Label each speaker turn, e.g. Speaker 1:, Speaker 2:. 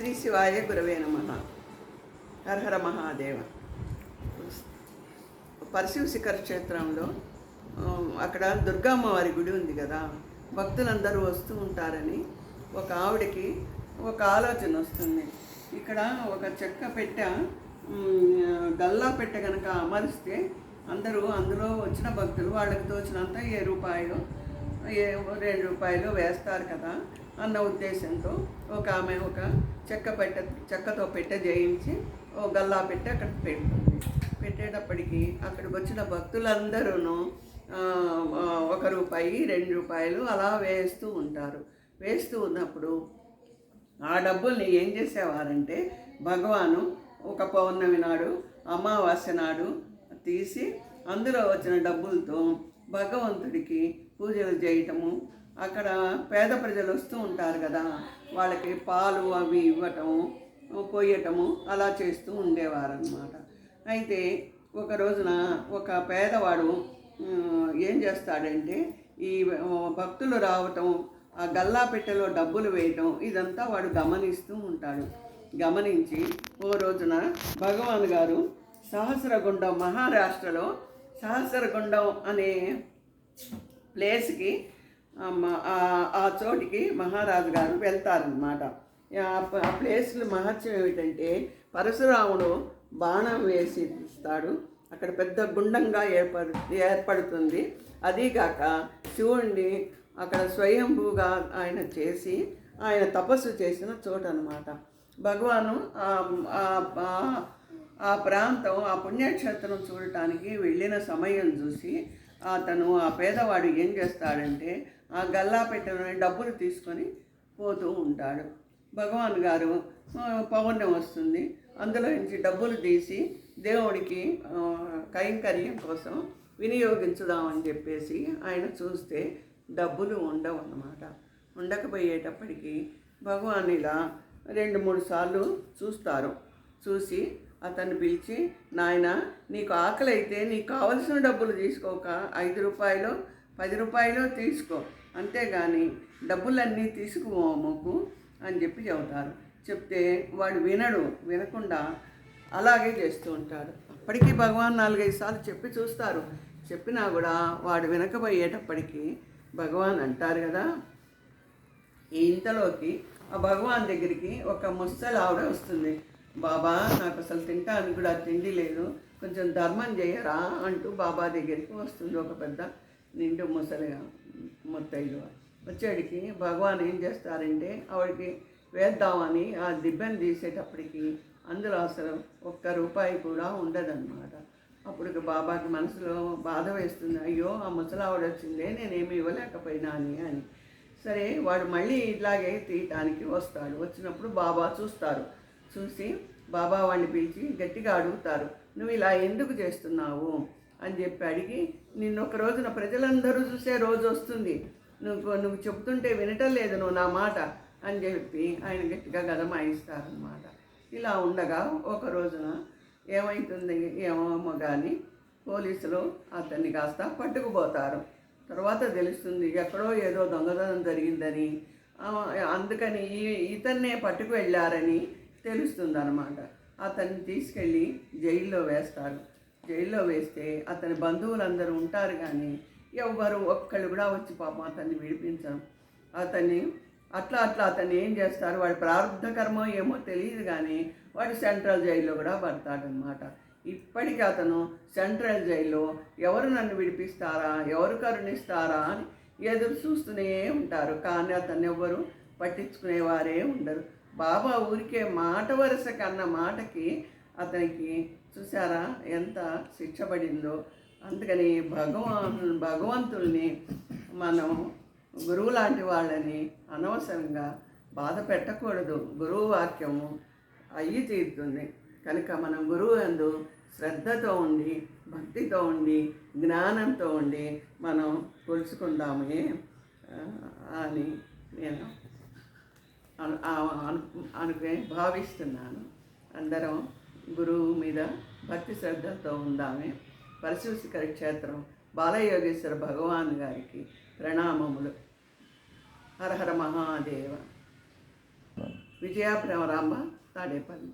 Speaker 1: శ్రీ శివాయ గురవే నమ. హరహర మహాదేవ. పరశివ శిఖర క్షేత్రంలో అక్కడ దుర్గమ్మవారి గుడి ఉంది కదా. భక్తులందరూ వస్తూ ఉంటారని ఒక ఆవిడకి ఒక ఆలోచన వస్తుంది. ఇక్కడ ఒక చెక్క పెట్టె గల్లా పెట్టె కనుక అమరిస్తే అందరూ అందులో వచ్చిన భక్తులు వాళ్ళకి తోచినంత ఏ రూపాయలు రెండు రూపాయలు వేస్తారు కదా అన్న ఉద్దేశంతో ఒక ఆమె ఒక చెక్క పెట్ట చెక్కతో పెట్టె జయించి ఓ గల్లా పెట్టి అక్కడ పెడుతుంది. పెట్టేటప్పటికి అక్కడికి వచ్చిన భక్తులందరూ ఒక రూపాయి రెండు రూపాయలు అలా వేస్తూ ఉంటారు. వేస్తూ ఉన్నప్పుడు ఆ డబ్బుల్ని ఏం చేసేవారంటే భగవాను ఒక పౌర్ణమి నాడు అమావాస్య నాడు తీసి అందులో వచ్చిన డబ్బులతో భగవంతుడికి పూజలు చేయటము. అక్కడ పేద ప్రజలు వస్తూ ఉంటారు కదా వాళ్ళకి పాలు అవి ఇవ్వటము పోయటము అలా చేస్తూ ఉండేవారనమాట అయితే ఒక రోజున ఒక పేదవాడు ఏం చేస్తాడంటే ఈ భక్తులు రావటం ఆ గల్లా పెట్టెలో డబ్బులు వేయటం ఇదంతా వాడు గమనిస్తూ ఉంటాడు. గమనించి ఓ రోజున భగవాన్ గారు సహస్రగుండం మహారాష్ట్రలో సహస్రగుండం అనే ప్లేస్కి ఆ చోటికి మహారాజు గారు వెళ్తారనమాట ఆ ప్లేస్లో మహత్యం ఏమిటంటే పరశురాముడు బాణం వేసి ఇస్తాడు. అక్కడ పెద్ద గుండంగా ఏర్పడు ఏర్పడుతుంది. అదీగాక శివుణ్ణి అక్కడ స్వయంభూగా ఆయన చేసి ఆయన తపస్సు చేసిన చోటు అనమాట భగవాను ఆ- ప్రాంతం ఆ పుణ్యక్షేత్రం చూడటానికి వెళ్ళిన సమయం చూసి అతను ఆ పేదవాడు ఏం చేస్తాడంటే ఆ గల్లా పెట్టిన డబ్బులు తీసుకొని పోతూ ఉంటాడు. భగవాన్ గారు పౌర్ణం వస్తుంది. అందులో నుంచి డబ్బులు తీసి దేవుడికి కైంకర్యం కోసం వినియోగించుదామని చెప్పేసి ఆయన చూస్తే డబ్బులు ఉండవు అన్నమాట. ఉండకపోయేటప్పటికీ భగవాన్ ఇలా రెండు మూడు సార్లు చూస్తారు. చూసి అతన్ని పిలిచి నాయన నీకు ఆకలి అయితే నీకు కావలసిన డబ్బులు తీసుకోక ఐదు రూపాయలు పది రూపాయలు తీసుకో. అంతేగాని డబ్బులన్నీ తీసుకుపోమకు అని చెప్పి చెబుతారు. చెప్తే వాడు వినడు వినకుండా అలాగే చేస్తూ ఉంటాడు. అప్పటికీ భగవాన్ నాలుగైదు సార్లు చెప్పి చూస్తారు. చెప్పినా కూడా వాడు వినకపోయేటప్పటికీ భగవాన్ అంటారు కదా ఇంతలోకి ఆ భగవాన్ దగ్గరికి ఒక ముసలి ఆవిడ వస్తుంది. బాబా నాకు అసలు తింటానికి కూడా తిండి లేదు. కొంచెం ధర్మం చేయరా అంటూ బాబా దగ్గరికి వస్తుంది ఒక పెద్ద నిండు ముసలి ముత్తైదు. వచ్చేటికి భగవాన్ ఏం చేస్తారంటే ఆవిడకి వేద్దామని ఆ దిబ్బెను తీసేటప్పటికి అందులో అసలు ఒక్క రూపాయి కూడా ఉండదన్నమాట. అప్పుడు బాబాకి మనసులో బాధ వేస్తుంది. అయ్యో ఆ ముసలావిడ వచ్చిందే నేనేమి ఇవ్వలేకపోయినా అని అని. సరే వాడు మళ్ళీ ఇట్లాగే తీయటానికి వస్తాడు. వచ్చినప్పుడు బాబా చూస్తారు. చూసి బాబా వాడిని పిలిచి గట్టిగా అడుగుతారు నువ్వు ఇలా ఎందుకు చేస్తున్నావు? అని చెప్పి అడిగి నిన్ను ఒక రోజున ప్రజలందరూ చూసే రోజు వస్తుంది. నువ్వు నువ్వు చెప్తుంటే వినటం లేదు నువ్వు నా మాట. అని చెప్పి ఆయన గట్టిగా గదమాయిస్తారనమాట ఇలా ఉండగా ఒక రోజున ఏమవుతుంది ఏమో కానీ పోలీసులు అతన్ని కాస్త పట్టుకుపోతారు. తర్వాత తెలుస్తుంది ఎక్కడో ఏదో దొంగతనం జరిగిందని అందుకని ఈ ఇతన్నే పట్టుకు వెళ్ళారని తెలుస్తుంది అనమాట అతన్ని తీసుకెళ్ళి జైల్లో వేస్తారు. జైల్లో వేస్తే అతని బంధువులందరూ ఉంటారు కానీ ఎవ్వరు ఒక్కళ్ళు కూడా వచ్చి పాపం అతన్ని విడిపించరు. అతన్ని అట్లా అట్లా అతన్ని ఏం చేస్తారు? వాడి ప్రారంభ కర్మ ఏమో తెలియదు కానీ వాడు సెంట్రల్ జైల్లో కూడా పడతాడనమాట ఇప్పటికీ అతను సెంట్రల్ జైల్లో ఎవరు నన్ను విడిపిస్తారా? ఎవరు కరుణిస్తారా అని ఎదురు చూస్తూనే ఉంటారు. కానీ అతన్ని ఎవ్వరు పట్టించుకునేవారే ఉండరు. బాబా ఊరికే మాట వరుస కన్న మాటకి అతనికి చూసారా ఎంత శిక్ష పడిందో అందుకని భగవా భగవంతుల్ని మనం గురువు లాంటి వాళ్ళని అనవసరంగా బాధ పెట్టకూడదు. గురువు వాక్యము అయ్యి తీరుతుంది. కనుక మనం గురువు అందు శ్రద్ధతో ఉండి భక్తితో ఉండి జ్ఞానంతో ఉండి మనం కొలుసుకుందామే అని నేను అను అను- భావిస్తున్నాను. అందరం గురువు మీద భక్తి శ్రద్ధలతో ఉందామే. పరశుశిఖర క్షేత్రం బాలయోగేశ్వర భగవాన్ గారికి ప్రణామములు. హర హర మహాదేవ. విజయాప్రమరాంబ తాడేపల్లి.